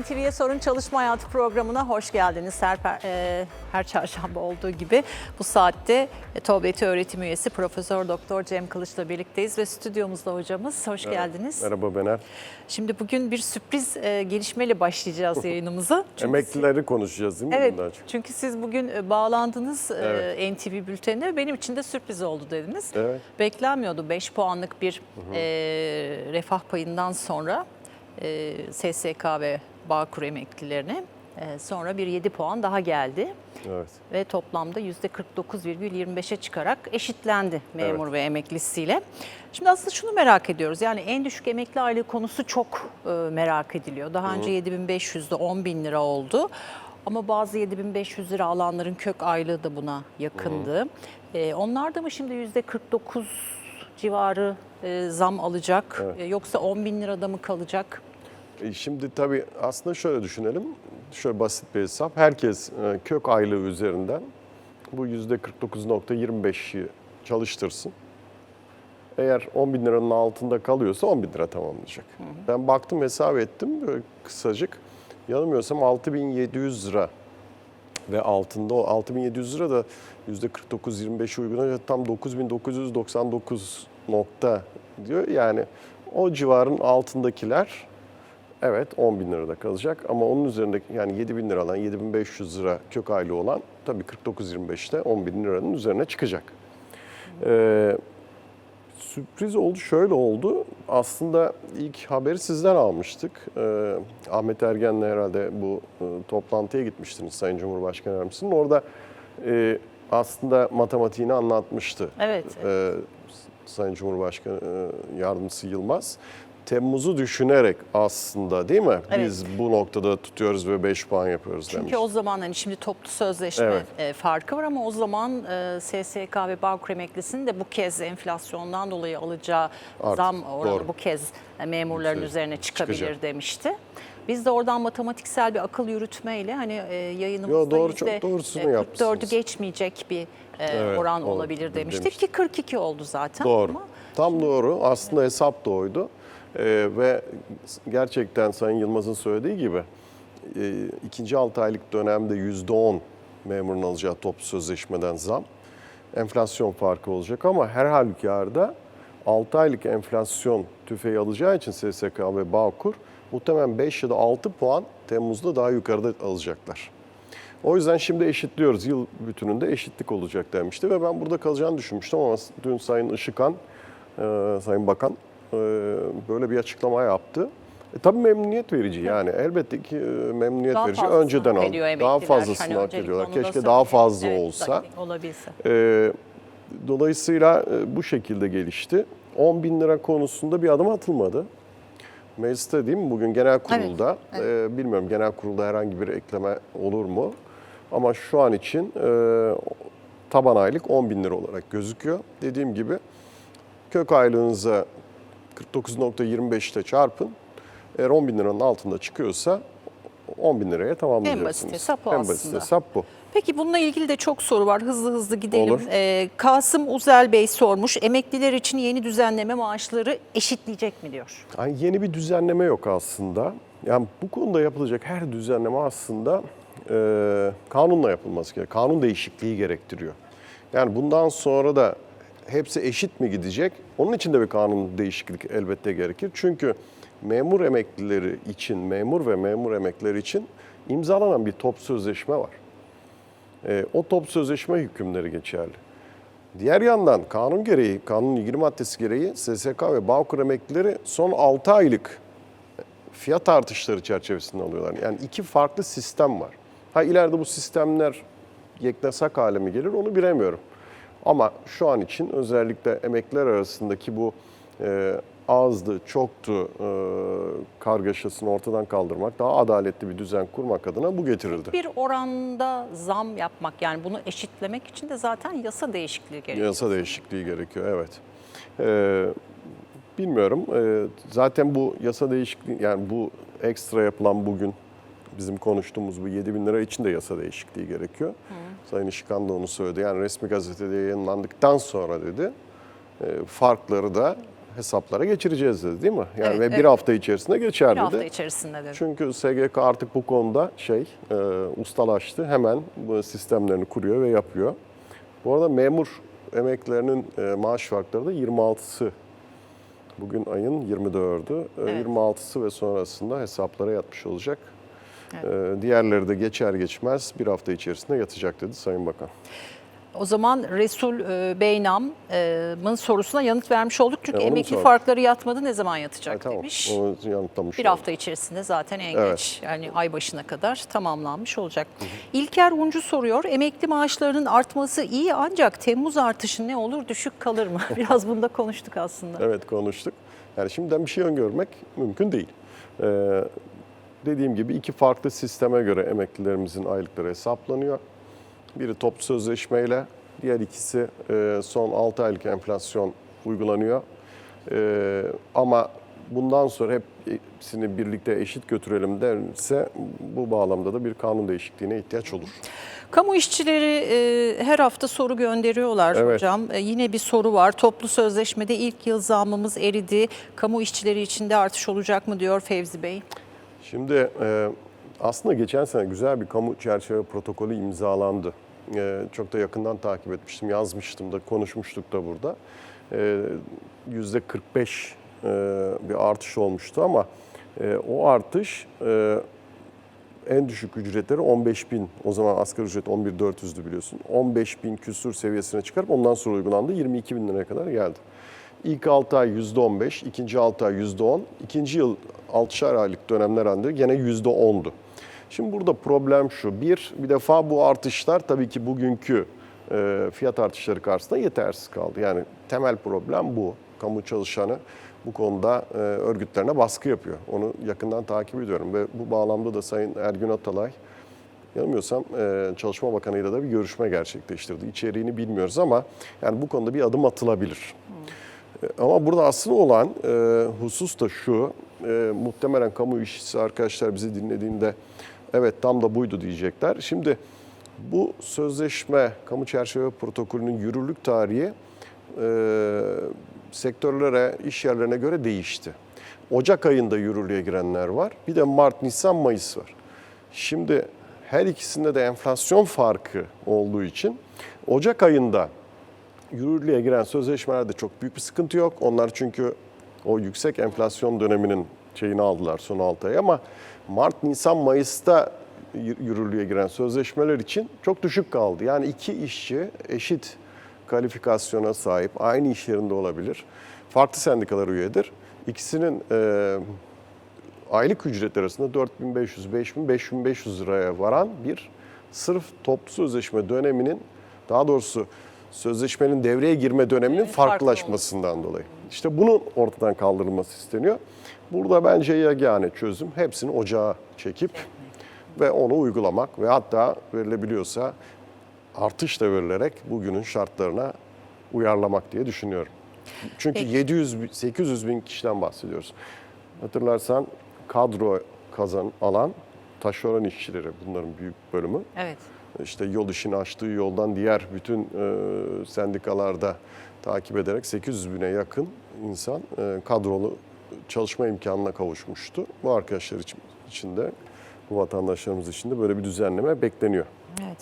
NTV'ye Sorun Çalışma Hayatı programına hoş geldiniz. Her, e, her çarşamba olduğu gibi bu saatte e, TOBET öğretim üyesi Profesör Doktor Cem Kılıç'la birlikteyiz ve stüdyomuzda hocamız. Hoş geldiniz. Merhaba Bener. Şimdi bugün bir sürpriz e, gelişmeyle başlayacağız yayınımıza. Çünkü Emeklileri konuşacağız değil mi Evet, bundan çok? çünkü siz bugün e, bağlandınız e, Evet. NTV bültenine. Benim için de sürpriz oldu dediniz. Evet. Beklenmiyordu 5 puanlık bir e, refah payından sonra e, SSK ve Bağkur emeklilerine e, sonra bir 7 puan daha geldi. Evet. Ve toplamda %49,25'e çıkarak eşitlendi memur ve emeklisiyle. Şimdi aslında şunu merak ediyoruz. Yani en düşük emekli aylığı konusu çok e, merak ediliyor. Daha önce 7500'de 10 bin lira oldu. Ama bazı 7500 lira alanların kök aylığı da buna yakındı. E, onlar da mı şimdi %49 civarı e, zam alacak? E, yoksa 10 bin lirada mı kalacak? E, Şimdi tabii aslında şöyle düşünelim. Şöyle basit bir hesap. Herkes e, kök aylığı üzerinden bu %49.25'i çalıştırsın. Eğer 10 bin liranın altında kalıyorsa 10 bin lira tamamlayacak. Ben baktım hesap ettim böyle kısacık. Yanılmıyorsam 6700 lira ve altında o 6700 lira da %49-25 uygulanınca tam 9999 nokta diyor. Yani o civarın altındakiler evet 10 bin lirada kalacak ama onun üzerindeki yani 7 bin lira alan 7500 lira kök aylığı olan tabii 49-25'te 10 bin liranın üzerine çıkacak. Ee, sürpriz oldu şöyle oldu aslında ilk haberi sizden almıştık. Ee, Ahmet Ergen'le herhalde bu e, toplantıya gitmiştiniz Sayın Cumhurbaşkanı Yardımcısı'nın. Orada e, aslında matematiğini anlatmıştı. Evet. Ee, Sayın Cumhurbaşkanı e, Yardımcısı Yılmaz. Temmuz'u düşünerek aslında değil mi? Evet. Biz bu noktada tutuyoruz ve 5 puan yapıyoruz Çünkü demiş. o zaman hani şimdi toplu sözleşme Evet. e, farkı var ama o zaman e, SSK ve Bağkur emeklisinin de bu kez enflasyondan dolayı alacağı Artık, zam oranı doğru. bu kez e, memurların Yüksek- üzerine çıkabilir çıkacak. demişti. Biz de oradan matematiksel bir akıl yürütmeyle hani e, yayınımızda Yo, doğru, yüzde, doğrusunu e, 44'ü yapmışsınız. geçmeyecek bir e, Evet, oran olabilir demiştik demiştik. ki 42 oldu zaten. Doğru. Ama Tam doğru. Aslında hesap da oydu. Ee, ve gerçekten Sayın Yılmaz'ın söylediği gibi e, ikinci 6 aylık dönemde %10 memurun alacağı toplu sözleşmeden zam. Enflasyon farkı olacak ama her halükarda 6 aylık enflasyon tüfeği alacağı için SSK ve Bağkur muhtemelen 5 ya da 6 puan Temmuz'da daha yukarıda alacaklar. O yüzden şimdi eşitliyoruz. Yıl bütününde eşitlik olacak demişti ve ben burada kalacağını düşünmüştüm ama dün Sayın Işıkan, e, Sayın Bakan böyle bir açıklama yaptı. E, tabii memnuniyet verici yani elbette ki e, memnuniyet daha verici. fazlasını Önceden hak al, ediyor daha emekliler. fazlasını Hani hak öncelikle ediyorlar. onu da Keşke daha fazla Evet, olsa. olabilse. E, dolayısıyla e, bu şekilde gelişti. 10 bin lira konusunda bir adım atılmadı. Mecliste değil mi bugün genel kurulda, e, bilmiyorum genel kurulda herhangi bir ekleme olur mu? Ama şu an için e, taban aylık 10 bin lira olarak gözüküyor. Dediğim gibi kök aylığınıza 49.25'te çarpın. Eğer 10 bin liranın altında çıkıyorsa 10 bin liraya tamamlayacaksınız. basit hesap o En basit aslında. hesap bu. Peki bununla ilgili de çok soru var. Hızlı hızlı gidelim. Olur. Ee, Kasım Uzel Bey sormuş. Emekliler için yeni düzenleme maaşları eşitleyecek mi diyor. Yani yeni bir düzenleme yok aslında. Yani bu konuda yapılacak her düzenleme aslında e, kanunla yapılması gerekiyor. Kanun değişikliği gerektiriyor. Yani bundan sonra da hepsi eşit mi gidecek? Onun için de bir kanun değişiklik elbette gerekir. Çünkü memur emeklileri için, memur ve memur emeklileri için imzalanan bir top sözleşme var. E, o top sözleşme hükümleri geçerli. Diğer yandan kanun gereği, kanunun 20 maddesi gereği SSK ve Bağkur emeklileri son 6 aylık fiyat artışları çerçevesinde alıyorlar. Yani iki farklı sistem var. Ha ileride bu sistemler yeknesak hale mi gelir onu bilemiyorum. Ama şu an için özellikle emekliler arasındaki bu e, azdı, çoktu e, kargaşasını ortadan kaldırmak, daha adaletli bir düzen kurmak adına bu getirildi. Bir oranda zam yapmak yani bunu eşitlemek için de zaten yasa değişikliği gerekiyor. Yasa değişikliği gerekiyor, evet. Ee, bilmiyorum. Ee, zaten bu yasa değişikliği, yani bu ekstra yapılan bugün bizim konuştuğumuz bu 7 bin lira için de yasa değişikliği gerekiyor. Sayın İşkan da onu söyledi. Yani resmi gazetede yayınlandıktan sonra dedi, e, farkları da hesaplara geçireceğiz dedi değil mi? Yani Evet, ve bir evet. hafta içerisinde geçer Bir dedi. hafta içerisinde dedi. Çünkü SGK artık bu konuda şey e, ustalaştı. Hemen bu sistemlerini kuruyor ve yapıyor. Bu arada memur emeklilerinin e, maaş farkları da 26'sı. Bugün ayın 24'ü. E, Evet. 26'sı ve sonrasında hesaplara yatmış olacak. Evet. Diğerleri de geçer geçmez bir hafta içerisinde yatacak dedi Sayın Bakan. O zaman Resul e, Beynam'ın sorusuna yanıt vermiş olduk. Çünkü E, emekli sordun? farkları yatmadı ne zaman yatacak E, tamam, demiş. onu yanıtlamış Bir oldum. hafta içerisinde zaten en Evet. geç yani ay başına kadar tamamlanmış olacak. İlker Uncu soruyor. Emekli maaşlarının artması iyi ancak Temmuz artışı ne olur düşük kalır mı? Biraz bunda konuştuk aslında. Evet konuştuk. Yani şimdiden bir şey öngörmek mümkün değil. Ee, dediğim gibi iki farklı sisteme göre emeklilerimizin aylıkları hesaplanıyor. Biri toplu sözleşmeyle, diğer ikisi e, son 6 aylık enflasyon uygulanıyor. Ee, ama bundan sonra hep hepsini birlikte eşit götürelim derse bu bağlamda da bir kanun değişikliğine ihtiyaç olur. Kamu işçileri e, her hafta soru gönderiyorlar Evet. hocam. E, yine bir soru var. Toplu sözleşmede ilk yıl zammımız eridi. Kamu işçileri içinde artış olacak mı diyor Fevzi Bey. Şimdi e, aslında geçen sene güzel bir kamu çerçeve protokolü imzalandı. E, çok da yakından takip etmiştim, yazmıştım da, konuşmuştuk da burada. E, Yüzde 45 e, bir artış olmuştu ama o artış en düşük ücretleri 15 bin, o zaman asgari ücret 11 400'dü biliyorsun. 15 bin küsur seviyesine çıkarıp ondan sonra uygulandı 22 bin liraya kadar geldi. İlk 6 ay %15, ikinci 6 ay %10, ikinci yıl 6'şar aylık dönemler halinde gene %10'du. Şimdi burada problem şu, bir, bir defa bu artışlar tabii ki bugünkü e, fiyat artışları karşısında yetersiz kaldı. Yani temel problem bu. Kamu çalışanı bu konuda e, örgütlerine baskı yapıyor. Onu yakından takip ediyorum ve bu bağlamda da Sayın Ergün Atalay yanılmıyorsam e, Çalışma Bakanı'yla da bir görüşme gerçekleştirdi. İçeriğini bilmiyoruz ama yani bu konuda bir adım atılabilir. E, Ama burada asıl olan e, husus da şu, e, muhtemelen kamu işçisi arkadaşlar bizi dinlediğinde evet tam da buydu diyecekler. Şimdi bu sözleşme, kamu çerçeve protokolünün yürürlük tarihi e, sektörlere, iş yerlerine göre değişti. Ocak ayında yürürlüğe girenler var. Bir de Mart, Nisan, Mayıs var. Şimdi her ikisinde de enflasyon farkı olduğu için Ocak ayında yürürlüğe giren sözleşmelerde çok büyük bir sıkıntı yok. Onlar çünkü o yüksek enflasyon döneminin şeyini aldılar son 6 ay ama Mart, Nisan, Mayıs'ta yürürlüğe giren sözleşmeler için çok düşük kaldı. Yani iki işçi eşit kalifikasyona sahip, aynı iş yerinde olabilir. Farklı sendikalar üyedir. İkisinin e, aylık ücretler arasında 4500, 5000, 5500 liraya varan bir sırf toplu sözleşme döneminin daha doğrusu sözleşmenin devreye girme döneminin farklılaşmasından dolayı. İşte bunun ortadan kaldırılması isteniyor. Burada bence yegane çözüm hepsini ocağa çekip ve onu uygulamak ve hatta verilebiliyorsa artış da verilerek bugünün şartlarına uyarlamak diye düşünüyorum. Çünkü Peki. 700 bin- 800 bin kişiden bahsediyoruz. Hatırlarsan kadro kazan alan taşeron işçileri bunların büyük bölümü. Evet. İşte yol işini açtığı yoldan diğer bütün e, sendikalarda takip ederek 800 bine yakın insan e, kadrolu çalışma imkanına kavuşmuştu. Bu arkadaşlar için, için de bu vatandaşlarımız için de böyle bir düzenleme bekleniyor. Evet.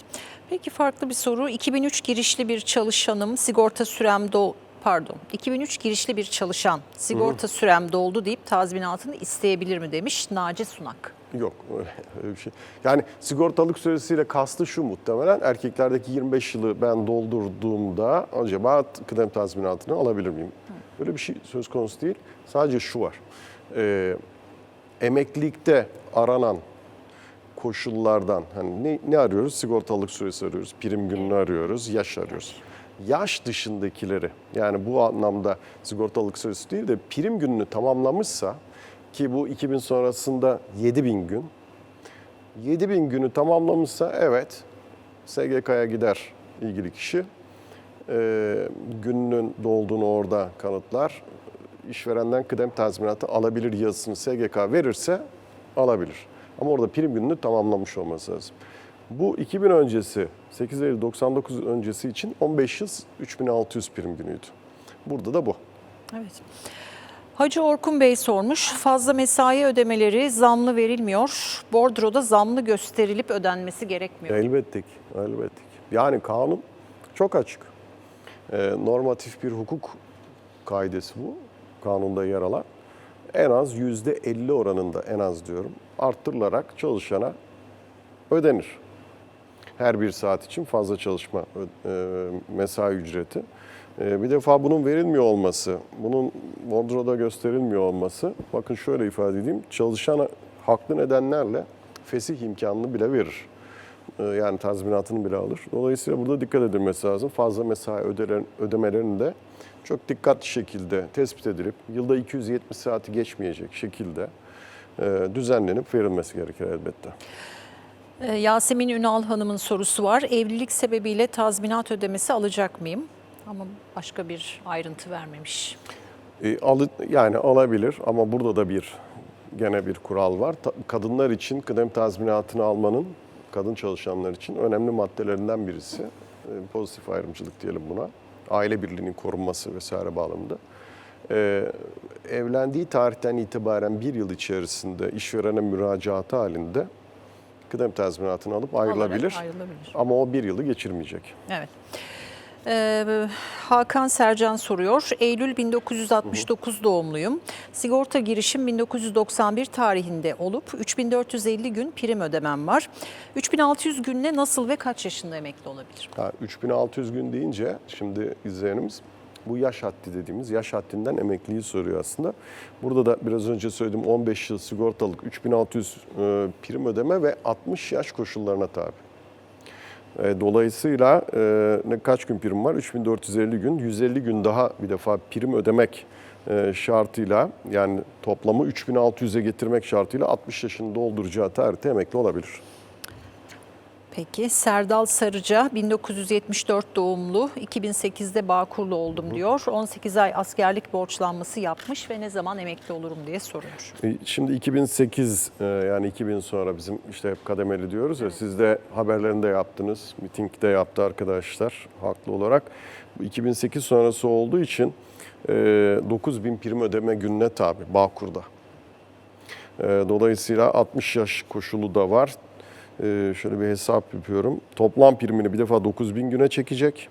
Peki farklı bir soru. 2003 girişli bir çalışanım sigorta sürem do pardon. 2003 girişli bir çalışan sigorta sürem doldu deyip tazminatını isteyebilir mi demiş Naci Sunak. Yok öyle bir şey. Yani sigortalık süresiyle kastı şu muhtemelen erkeklerdeki 25 yılı ben doldurduğumda acaba kıdem tazminatını alabilir miyim? Böyle bir şey söz konusu değil. Sadece şu var. Ee, emeklilikte aranan koşullardan hani ne, ne arıyoruz? Sigortalık süresi arıyoruz, prim gününü arıyoruz, yaş arıyoruz. Yaş dışındakileri yani bu anlamda sigortalık süresi değil de prim gününü tamamlamışsa ki bu 2000 sonrasında 7000 gün. 7000 günü tamamlamışsa evet SGK'ya gider ilgili kişi. Ee, gününün dolduğunu orada kanıtlar. İşverenden kıdem tazminatı alabilir yazısını SGK verirse alabilir. Ama orada prim gününü tamamlamış olması lazım. Bu 2000 öncesi, 8 Eylül 99 öncesi için 15 yıl 3600 prim günüydü. Burada da bu. Evet. Hacı Orkun Bey sormuş. Fazla mesai ödemeleri zamlı verilmiyor. Bordroda zamlı gösterilip ödenmesi gerekmiyor. Elbette ki, elbette ki. Yani kanun çok açık. Ee, normatif bir hukuk kaidesi bu. Kanunda yer alan. En az yüzde 50 oranında en az diyorum arttırılarak çalışana ödenir. Her bir saat için fazla çalışma e, mesai ücreti. E, bir defa bunun verilmiyor olması, bunun bordroda gösterilmiyor olması, bakın şöyle ifade edeyim, çalışan haklı nedenlerle fesih imkanını bile verir. E, yani tazminatını bile alır. Dolayısıyla burada dikkat edilmesi lazım. Fazla mesai ödelerin, ödemelerinin de çok dikkatli şekilde tespit edilip yılda 270 saati geçmeyecek şekilde e, düzenlenip verilmesi gerekir elbette. Ee, Yasemin Ünal Hanım'ın sorusu var. Evlilik sebebiyle tazminat ödemesi alacak mıyım? Ama başka bir ayrıntı vermemiş. E, alı, yani alabilir ama burada da bir gene bir kural var. Ta- kadınlar için kıdem tazminatını almanın kadın çalışanlar için önemli maddelerinden birisi. E, pozitif ayrımcılık diyelim buna. Aile birliğinin korunması vesaire bağlamında. E, evlendiği tarihten itibaren bir yıl içerisinde işverene müracaatı halinde kıdem tazminatını alıp ayrılabilir. Alarak ayrılabilir. Ama o bir yılı geçirmeyecek. Evet. Ee, Hakan Sercan soruyor. Eylül 1969 doğumluyum. Sigorta girişim 1991 tarihinde olup 3450 gün prim ödemem var. 3600 günle nasıl ve kaç yaşında emekli olabilirim? Ha, 3600 gün deyince şimdi izleyenimiz bu yaş haddi dediğimiz yaş haddinden emekliyi soruyor aslında. Burada da biraz önce söylediğim 15 yıl sigortalık 3600 e, prim ödeme ve 60 yaş koşullarına tabi. E, dolayısıyla e, ne kaç gün prim var? 3450 gün. 150 gün daha bir defa prim ödemek e, şartıyla yani toplamı 3600'e getirmek şartıyla 60 yaşını dolduracağı tarihte emekli olabilir. Peki Serdal Sarıca 1974 doğumlu 2008'de Bağkurlu oldum diyor. 18 ay askerlik borçlanması yapmış ve ne zaman emekli olurum diye soruyor. E, Şimdi 2008 e, yani 2000 sonra bizim işte hep kademeli diyoruz ya siz de haberlerinde yaptınız, mitingde yaptı arkadaşlar haklı olarak. Bu 2008 sonrası olduğu için e, 9000 prim ödeme gününe tabi Bağkur'da. E, Dolayısıyla 60 yaş koşulu da var. E, Şöyle bir hesap yapıyorum. Toplam primini bir defa 9000 güne çekecek.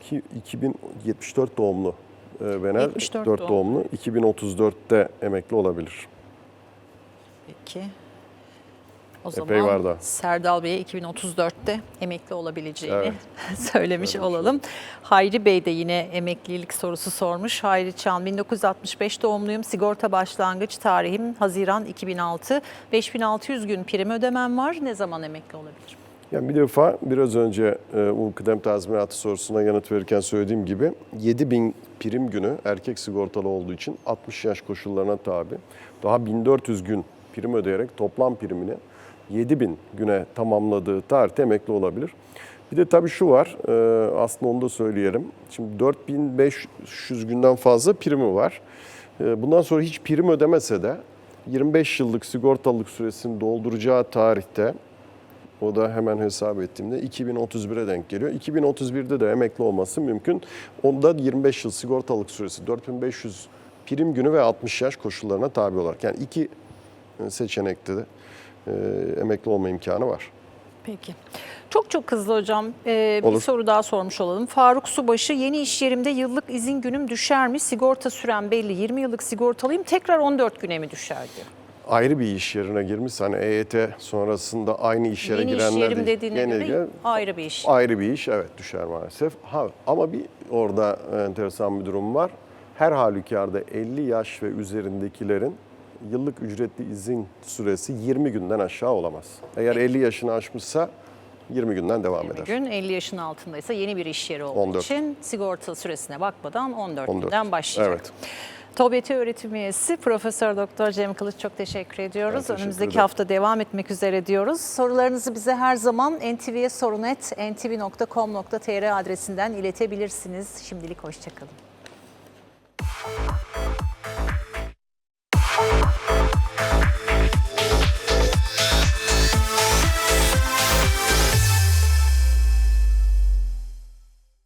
Ki 2074 doğumlu e, Bener, 74 4 doğumlu. doğumlu. 2034'te emekli olabilir. Peki. O Epey zaman var daha. Serdal Bey'e 2034'te emekli olabileceğini Evet. söylemiş şey. olalım. Hayri Bey de yine emeklilik sorusu sormuş. Hayri Çan 1965 doğumluyum. Sigorta başlangıç tarihim Haziran 2006. 5600 gün prim ödemem var. Ne zaman emekli olabilirim? Yani bir defa biraz önce e, bu kıdem tazminatı sorusuna yanıt verirken söylediğim gibi 7000 prim günü erkek sigortalı olduğu için 60 yaş koşullarına tabi. Daha 1400 gün prim ödeyerek toplam primini 7000 güne tamamladığı tarihte emekli olabilir. Bir de tabii şu var, e, aslında onu da söyleyelim. Şimdi 4500 günden fazla primi var. E, Bundan sonra hiç prim ödemese de 25 yıllık sigortalılık süresini dolduracağı tarihte o da hemen hesap ettiğimde 2031'e denk geliyor. 2031'de de emekli olması mümkün. Onda 25 yıl sigortalık süresi 4500 prim günü ve 60 yaş koşullarına tabi olarak. Yani iki seçenekte de e, emekli olma imkanı var. Peki. Çok çok hızlı hocam. Ee, bir Olur. soru daha sormuş olalım. Faruk Subaşı yeni iş yerimde yıllık izin günüm düşer mi? Sigorta sürem belli 20 yıllık sigortalıyım tekrar 14 güne mi düşer diyor. Ayrı bir iş yerine girmiş. Hani EYT sonrasında aynı iş yere Yeni iş girenler yerim değil. dediğine göre Genellikle ayrı bir iş. Ayrı bir iş evet düşer maalesef. Ha, ama bir orada enteresan bir durum var. Her halükarda 50 yaş ve üzerindekilerin yıllık ücretli izin süresi 20 günden aşağı olamaz. Eğer 50 yaşını aşmışsa 20 günden devam 20 eder. gün 50 yaşın altındaysa yeni bir iş yeri olduğu 14. için sigorta süresine bakmadan 14, 14. günden başlayacak. Evet. TOBET'i öğretim üyesi Profesör Doktor Cem Kılıç çok teşekkür ediyoruz. Teşekkür Önümüzdeki ederim. hafta devam etmek üzere diyoruz. Sorularınızı bize her zaman ntv'ye sorun.ntv.com.tr adresinden iletebilirsiniz. Şimdilik hoşçakalın.